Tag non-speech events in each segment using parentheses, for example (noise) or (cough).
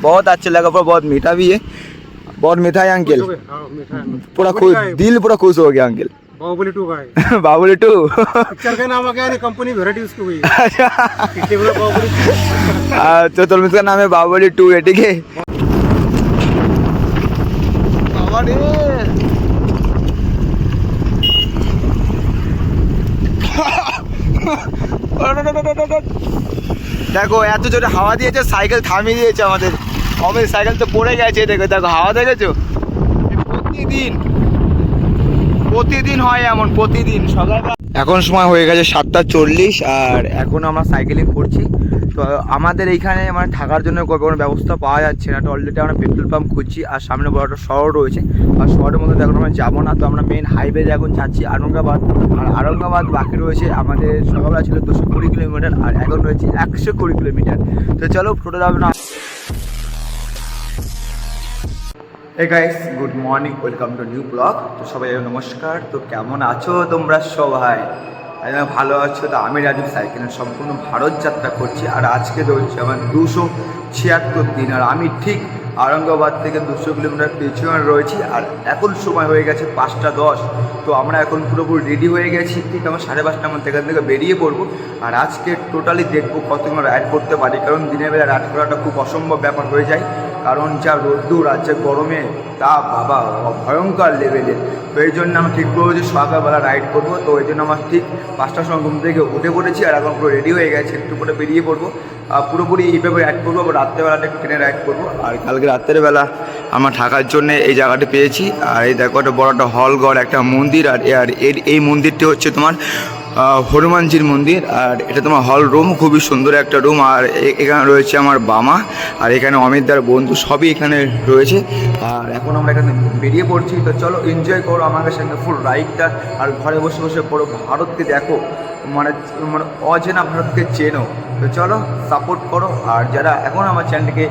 बहुत अच्छे लगा पर बहुत मीठा भी है बहुत मीठा है अंकल हाँ, मीठा है। पूरा बाहुबली खुश का है, दिल पूरा खुश हो गया अंकल बाहुबली टू का है (laughs) बाबुली टू पिक्चर का नाम क्या है कंपनी वेराइटी उसकी हुई है (laughs) इसलिए (laughs) बोला बाहुबली तो तुम इसका नाम है बाबुली टू है ठीक है দেখো এত জোরে হাওয়া দিয়েছে সাইকেল থামিয়ে দিয়েছে আমাদের অমিত সাইকেল তো পড়ে গেছে, দেখো দেখো, হাওয়া দেখেছ? প্রতিদিন প্রতিদিন হয় এমন, প্রতিদিন সকালবেলা এখন সময় হয়ে গেছে সাতটা চল্লিশ, আর এখন আমরা সাইকেলিং করছি। তো, আমাদের এইখানে মানে থাকার জন্য কোনো ব্যবস্থা পাওয়া যাচ্ছে না। তো অলরেডি আমরা পেট্রোল পাম্প খুঁজছি, আর সামনে বড় একটা শহর রয়েছে। আর শহরের মধ্যে এখন আমরা যাব না, তো আমরা মেন হাইওয়ে এখন যাচ্ছি, আরঙ্গাবাদ। আর আরঙ্গাবাদ বাকি রয়েছে আমাদের সকালবেলা ছিল দুশো কুড়ি কিলোমিটার, আর এখন রয়েছে একশো কুড়ি কিলোমিটার। তো চলো টোটো যাবে না guys good morning welcome to new vlog তো সবাই নমস্কার। তো কেমন আছো তোমরা সবাই? ভালো আছো। তো আমি রাজীব সাইকেলের সম্পূর্ণ ভারত যাত্রা করছি। আর আজকে রয়েছে আমার দুশো ছিয়াত্তর দিন। আর আমি ঠিক আরঙ্গাবাদ থেকে দুশো কিলোমিটার পেছনে রয়েছি। আর এখন সময় হয়ে গেছে পাঁচটা দশ। তো আমরা এখন পুরোপুরি রেডি হয়ে গেছি। ঠিক আমার সাড়ে পাঁচটার মধ্যে এখান থেকে বেরিয়ে পড়ব। আর আজকে টোটালি দেখব কতক্ষণ রাইড করতে পারি। কারণ দিনের বেলা রাইড করাটা খুব অসম্ভব ব্যাপার হয়ে যায়। কারণ যা রোদ্দুর যা গরমে, তা বাবা, ভয়ঙ্কর লেভেলের তো এই জন্য আমি ঠিক করব যে সকালবেলা রাইড করব। তো এই জন্য আমার ঠিক পাঁচটার সময় ঘুম থেকে উঠে পড়েছি আর এখন পুরো রেডি হয়ে গেছে, একটু পরে বেরিয়ে পড়ব। পুরোপুরি এইভাবে রাইড করব, আবার রাত্রেবেলাটা একটু ট্রেনে রাইড করব। আর কালকে রাত্রের বেলা আমার থাকার জন্য এই জায়গাটা পেয়েছি। আর এই দেখো একটা বড় একটা হল ঘর, একটা মন্দির, আর আর এই মন্দিরটি হচ্ছে তোমার হনুমানজির মন্দির, আর এটা তোমার হল রুম খুবই সুন্দর একটা রুম আর এখানে রয়েছে আমার বামা আর এখানে অমিতদার বন্ধু, সবই এখানে রয়েছে। আর এখন আমরা এখানে বেরিয়ে পড়ছি, তো চলো এনজয় করো আমাদের সঙ্গে ফুল রাইডটা আর ঘরে বসে বসে পড়ো, ভারতকে দেখো। মানে মানে অচেনা ভারতকে চেনো। তো চলো সাপোর্ট করো। আর যারা এখন আমার চ্যানেলকে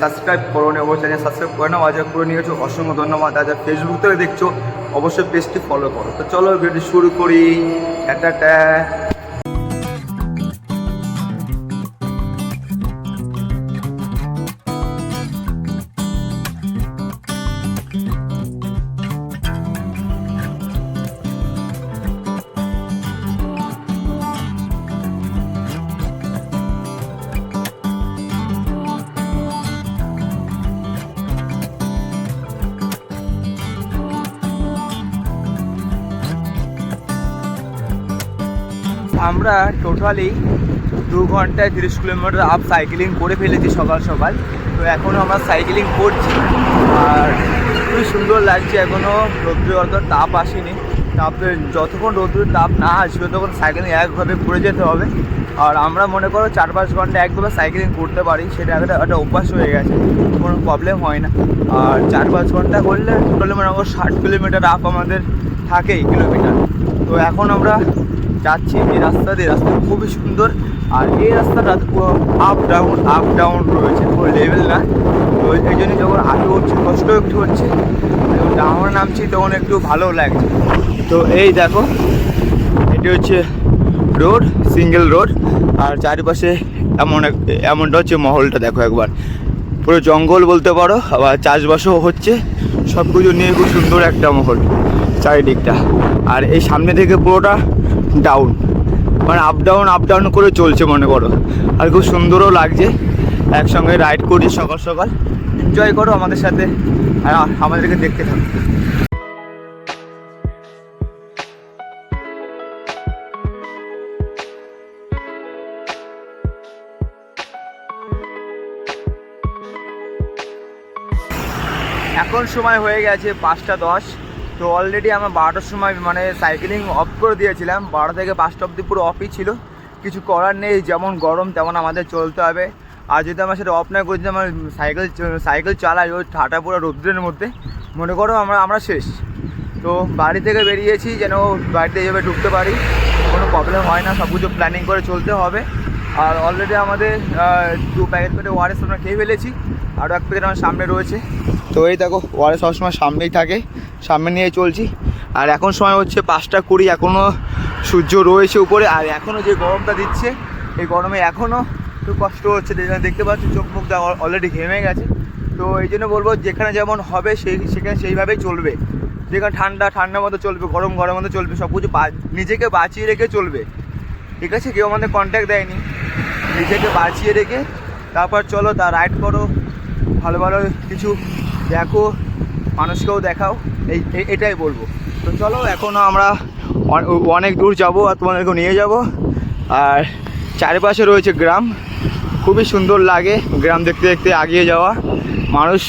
সাবস্ক্রাইব করো নি, অবশ্যই চ্যানেল সাবস্ক্রাইব করে নাও। আজ করে নিয়েছো অসংখ্য ধন্যবাদ। আজ ফেসবুক থেকে দেখছ। অবশ্যই পেজটি ফলো করো। তো চলো ভিডিও শুরু করি। একটা আমরা টোটালি দু ঘন্টায় তিরিশ কিলোমিটার আপ সাইকেলিং করে ফেলেছি সকাল সকাল। তো এখনও আমরা সাইকেলিং করছি। আর খুবই সুন্দর লাগছে এখনও রৌদ্রের অত তাপ আসেনি। তাপে যতক্ষণ রৌদ্রের তাপ না আসবে তখন সাইকেলিং একভাবে করে যেতে হবে। আর আমরা মনে করো চার পাঁচ ঘণ্টা একভাবে সাইকেলিং করতে পারি, সেটা একটা একটা অভ্যাস হয়ে গেছে। কোনো প্রবলেম হয় না। আর চার পাঁচ ঘণ্টা করলে টোটালি মনে করো ষাট কিলোমিটার আপ আমাদের থাকেই কিলোমিটার তো এখন আমরা যাচ্ছি এই রাস্তা দিয়ে রাস্তা খুবই সুন্দর। আর এই রাস্তাটা আপ ডাউন আপ ডাউন রয়েছে, কোনো লেভেল না। তো এই জন্য যখন আগে উঠছি কষ্ট একটু হচ্ছে ডাউন নামছি, তখন একটু ভালো লাগছে। তো এই দেখো, এটি হচ্ছে রোড সিঙ্গেল রোড আর চারিপাশে এমন এক, এমনটা হচ্ছে মহলটা, দেখো একবার। পুরো জঙ্গল বলতে পারো, আবার চাষবাসও হচ্ছে। সব কিছু নিয়ে খুব সুন্দর একটা মহল, চারিদিকটা। আর এই সামনে থেকে পুরোটা ডাউন মানে আপ ডাউন আপ ডাউন করে চলছে মনে করো। আর খুব সুন্দরও লাগছে। একসঙ্গে রাইড করি সকাল সকাল। এনজয় করো আমাদের সাথে। আর আমাদেরকে দেখতে থাকো। এখন সময় হয়ে গেছে পাঁচটা দশ। তো অলরেডি আমার বারোটার সময় মানে সাইকেলিং অফ করে দিয়েছিলাম। বারো থেকে পাঁচটা অব্দি পুরো অফই ছিল। কিছু করার নেই, যেমন গরম তেমন আমাদের চলতে হবে। আর যদি আমার সেটা অফ না করে, যদি আমার সাইকেল সাইকেল চালাই, ওই ঠাটা পুরো রৌদ্রের মধ্যে, মনে করো আমরা আমরা শেষ। তো বাড়ি থেকে বেরিয়েছি, যেন বাড়িতে এইভাবে ঢুকতে পারি, কোনো প্রবলেম হয় না সব কিছু প্ল্যানিং করে চলতে হবে। আর অলরেডি আমাদের দু প্যাকেট করে ওয়ারেস আমরা খেয়ে ফেলেছি। আরও এক প্যাকেট আমার সামনে রয়েছে। তো এই দেখো ওয়ারেস সবসময় সামনেই থাকে। সামনে নিয়ে চলছি। আর এখন সময় হচ্ছে পাঁচটা কুড়ি এখনও সূর্য রয়েছে উপরে। আর এখনও যে গরমটা দিচ্ছে, এই গরমে এখনও একটু কষ্ট হচ্ছে। দেখতে পাচ্ছি, চোখ মুখ অলরেডি ঘেমে গেছে। তো এই জন্য বলব, যেখানে যেমন হবে, সেই, সেখানে সেইভাবেই চলবে। যেখানে ঠান্ডা, ঠান্ডার মতো চলবে, গরম গরম মতো চলবে সব কিছু নিজেকে বাঁচিয়ে রেখে চলবে। ঠিক আছে? কেউ আমাদের কন্ট্যাক্ট দেয়নি। নিজেকে বাঁচিয়ে রেখে তারপর চলো তা রাইড করো। ভালো ভালো কিছু দেখো, মানুষকেও দেখাও। এই এটাই বলব। তো চলো এখনও আমরা অনেক দূর যাব আর তোমাদেরকে নিয়ে যাব। আর চারিপাশে রয়েছে গ্রাম। খুবই সুন্দর লাগে গ্রাম দেখতে দেখতে এগিয়ে যাওয়া। মানুষ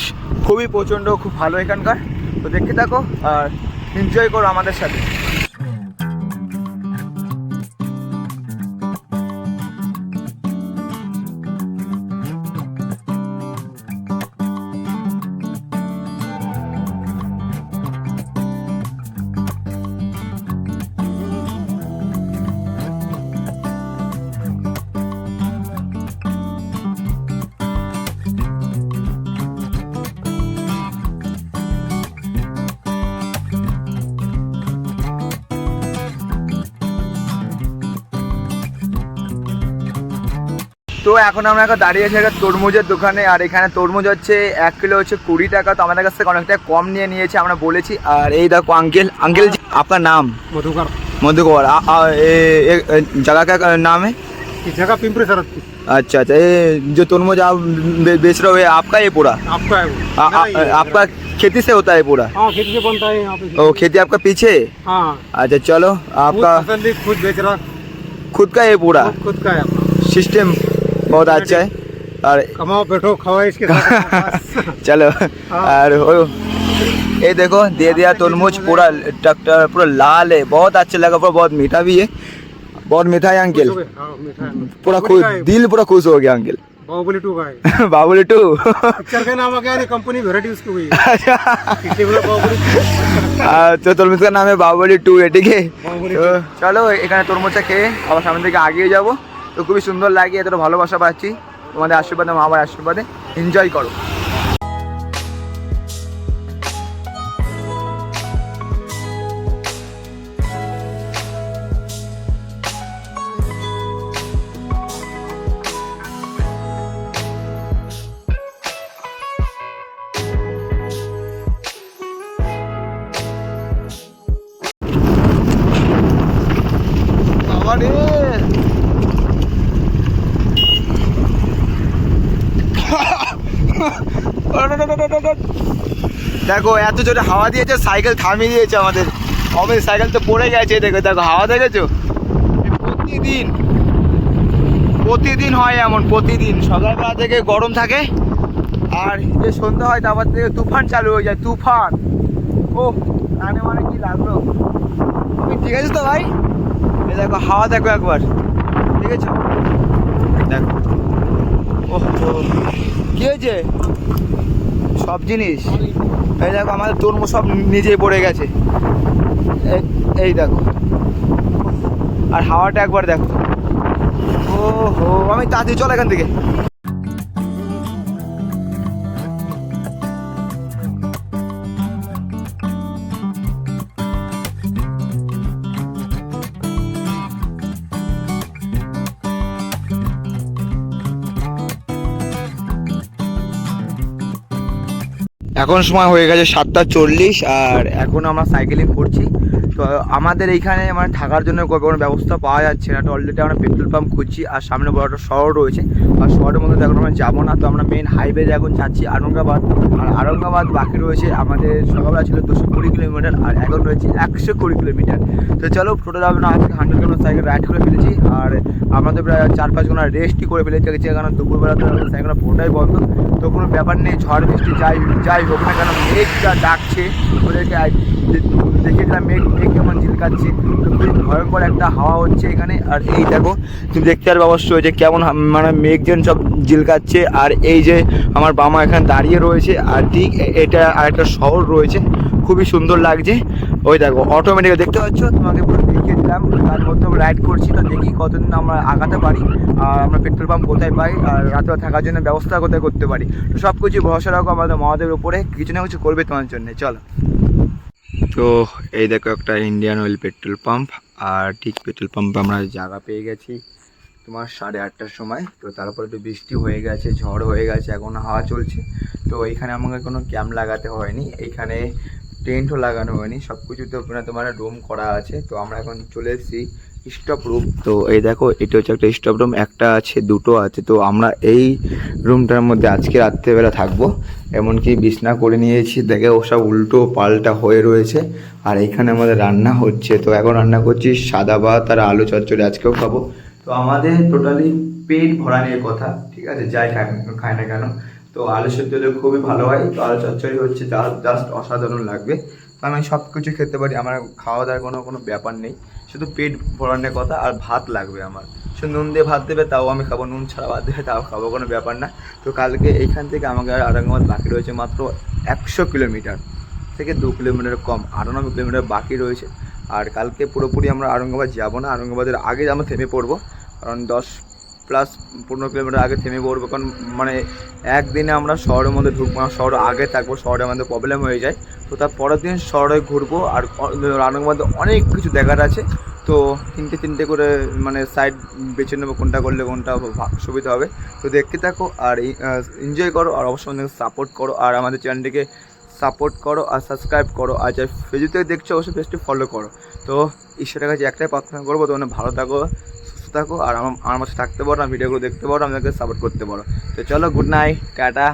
খুবই প্রচণ্ড, খুব ভালো এখানকার। তো দেখতে থাকো আর এনজয় করো আমাদের সাথে। তো এখন আমরা এখন দাঁড়িয়ে আছি একটা তরমুজের দোকানে আর এখানে তরমুজ হচ্ছে এক কিলো হচ্ছে কুড়ি টাকা তো আমাদের কাছ থেকে অনেকটা কম নিয়ে নিয়েছে আমরা বলেছি আর এই দেখো আঙ্কেল আঙ্কেল जी, आपका नाम मधुकर मधुकर आ- आ- ए- ए- ए- जगह का नाम है की जगह पिंपरी सरहद की अच्छा अच्छा ये जो तरमूज आप बे- बेच रहे हो ये आपका ये पूरा आपका है वो आ, आ, मेरा ही है। आपका खेती से होता है पूरा हाँ खेती से बनता है यहाँ पे ओ खेती आपका पीछे है? हाँ अच्छा चलो आपका खुद तसल्ली खुद बेच रहा खुद का ये पूरा खुद- खुद का है अपना सिस्टम बहुत अच्छा है और कमाओ बैठो खाओ इसके साथ (laughs) चलो हाँ। और ओ, ये देखो दे दिया तरमूज पूरा टक्टर पूरा लाल है बहुत अच्छा लगा पूरा बहुत मीठा भी है बहुत मीठा है अंकल हाँ, मीठा है। पूरा बाहुबली खुश का है, दिल पूरा खुश हो गया अंकल बाहुबली टू का है बाबुली (laughs) टू पिक्चर का नाम आ गया नहीं कंपनी वेराइटी उसकी हुई है इसलिए बोला बाहुबली তো তরমুজ का नाम है बाहुबली टू है ठीक है বাহুবলী তো চলো এখানে তরমুজটা খেয়ে আবার সামনের দিকে আগিয়ে যাবো তো খুবই সুন্দর লাগে এত ভালোবাসা পাচ্ছি। তোমাদের আশীর্বাদে মা বাবার আশীর্বাদে। এনজয় করো। দেখো, এত জোরে হাওয়া দিয়েছে, সাইকেল থামিয়ে দিয়েছে আমাদের। আমাদের সাইকেল তো পড়ে গেছে, দেখো দেখো, হাওয়া দেখেছ? প্রতিদিন প্রতিদিন হয় এমন, প্রতিদিন। সকালবেলা থেকে গরম থাকে, আর যে সন্ধ্যা হয়, তারপর থেকে তুফান চালু হয়ে যায়, তুফান। ও কানে মানে কি লাগল? তুমি ঠিক আছে তো ভাই? দেখো, হাওয়া দেখো একবার। ঠিক আছে? দেখো। ও কি হয়েছে? সব জিনিস। এই দেখো, আমাদের তরমুজ সব নিজেই পড়ে গেছে। এই- দেখো। আর হাওয়াটা একবার দেখো। ও হো আমি তাড়াতাড়ি চল এখান থেকে। এখন সময় হয়ে গেছে সাতটা চল্লিশ আর এখন আমরা সাইকেলিং করছি তো আমাদের এইখানে মানে থাকার জন্য কোনো ব্যবস্থা পাওয়া যাচ্ছে না। তো অলরেডি আমরা পেট্রোল পাম্প খুঁজছি, আর সামনে বড় একটা শহর রয়েছে। আর শহরের মধ্যে এখন আমরা যাব না, তো আমরা মেন হাইওয়ে এখন যাচ্ছি। আরঙ্গাবাদ, আর আরঙ্গাবাদ বাকি রয়েছে আমাদের সকালবেলা ছিল দুশো কুড়ি কিলোমিটার, আর এখন রয়েছে একশো কুড়ি কিলোমিটার। তো চলো টোটাল আমরা আজকে হান্ড্রেড কিলোমিটার সাইকেল রাইড করে ফেলেছি, আর আমাদের প্রায় চার পাঁচ ঘণ্টা রেস্টই করে ফেলেছি। কারণ দুপুরবেলা তো সাইকেল পুরোটাই বন্ধ। তো কোনো ব্যাপার নেই, ঝড় বৃষ্টি যাই যাই হোক না কেন, মেঘটা ডাকছে। ওদেরকে দেখেছিলাম মেঘ কেমন ঝিলকাচ্ছে। খুবই ভয়ঙ্কর একটা হাওয়া হচ্ছে এখানে। আর এই দেখো, তুমি দেখতে পারবে অবশ্যই যে কেমন মানে মেঘ যেন সব ঝিলকাচ্ছে। আর এই যে আমার বাবা এখানে দাঁড়িয়ে রয়েছে, আর ঠিক এটা আর একটা শহর রয়েছে। খুবই সুন্দর লাগছে। ওই দেখো অটোমেটিক দেখতে পাচ্ছ? তোমাকে পুরো দেখিয়ে দিলাম। তার মধ্যে রাইড করছি, তো দেখি কতদিন আমরা আগাতে পারি। আর আমরা পেট্রোল পাম্প কোথায় পাই, আর রাতে থাকার জন্য ব্যবস্থা কোথায় করতে পারি। তো সব কিছু ভরসা রাখো আমাদের মহাদেবের উপরে। কিছু না কিছু করবে তোমার জন্য। চলো। তো এই দেখো একটা ইন্ডিয়ান অয়েল পেট্রোল পাম্প আর ঠিক পেট্রোল পাম্পে আমরা জায়গা পেয়ে গেছি। তোমার সাড়ে আটটার সময়, তো তারপর একটু বৃষ্টি হয়ে গেছে, ঝড় হয়ে গেছে, এখন হাওয়া চলছে। তো এইখানে আমাকে কোনো ক্যাম্প লাগাতে হয়নি এইখানে টেন্টও লাগানো হয়নি সব কিছুতে তো তোমার রুম করা আছে। তো আমরা এখন চলে এসেছি স্টপ রুম। তো এই দেখো, এটা হচ্ছে একটা স্টপ রুম, একটা আছে, দুটো আছে। তো আমরা এই রুমটার মধ্যে আজকে রাত্রেবেলা থাকব। এমনকি বিছনা করে নিয়েছি, দেখে ওসব উল্টো পাল্টা হয়ে রয়েছে। আর এখানে আমাদের রান্না হচ্ছে। তো এখন রান্না করছি সাদা ভাত আর আলু চচ্চড়ি, আজকেও খাব। তো আমাদের টোটালি পেট ভরা নিয়ে কথা, ঠিক আছে? যাই খায় খায় না কেন? তো আলু সেদ্ধ খুবই ভালো হয়। তো আলু চচ্চড়ি হচ্ছে জাস্ট অসাধারণ লাগবে। তো আমি সব কিছু খেতে পারি, আমার খাওয়া দাওয়ার কোনো কোনো ব্যাপার নেই। শুধু পেট ভরানোর কথা আর ভাত লাগবে আমার। শুধু নুন দিয়ে ভাত দেবে, তাও আমি খাব। নুন ছাড়া ভাত দেবে, তাও খাব, কোনো ব্যাপার না। তো কালকে এইখান থেকে আমাকে আর আরাঙ্গাবাদ বাকি রয়েছে, মাত্র একশো কিলোমিটার থেকে দু কিলোমিটার কম, আটানব্বই কিলোমিটার বাকি রয়েছে। আর কালকে পুরোপুরি আমরা আরঙ্গাবাদ যাব না আরঙ্গাবাদের আগে আমরা থেমে পড়ব। কারণ দশ প্লাস পনেরো কিলোমিটার আগে থেমে পড়ব, কারণ মানে একদিনে আমরা শহরের মধ্যে ঢুকবো না, শহরে আগে থাকব শহরে আমাদের প্রবলেম হয়ে যায়। তো তার পরের দিন শহরে ঘুরবো আর আনন্দবাদে অনেক কিছু দেখার আছে। তো তিনটে তিনটে করে মানে সাইড বেছে নেব, কোনটা করলে কোনটা সুবিধা হবে। তো দেখতে থাকো আর এনজয় করো আর অবশ্যই আমাদেরকে সাপোর্ট করো আর আমাদের চ্যানেলটিকে সাপোর্ট করো আর সাবস্ক্রাইব করো। আর যাই ফেসবুক দেখছ, অবশ্যই পেজটি ফলো করো। তো ঈশ্বরের কাছে একটাই প্রার্থনা করব, তোমরা ভালো থাকো, সুস্থ থাকো আর আমার আমার থাকতে পারো আর ভিডিওগুলো দেখতে পারো, আমাদেরকে সাপোর্ট করতে পারো। তো চলো গুড নাইট টাটা।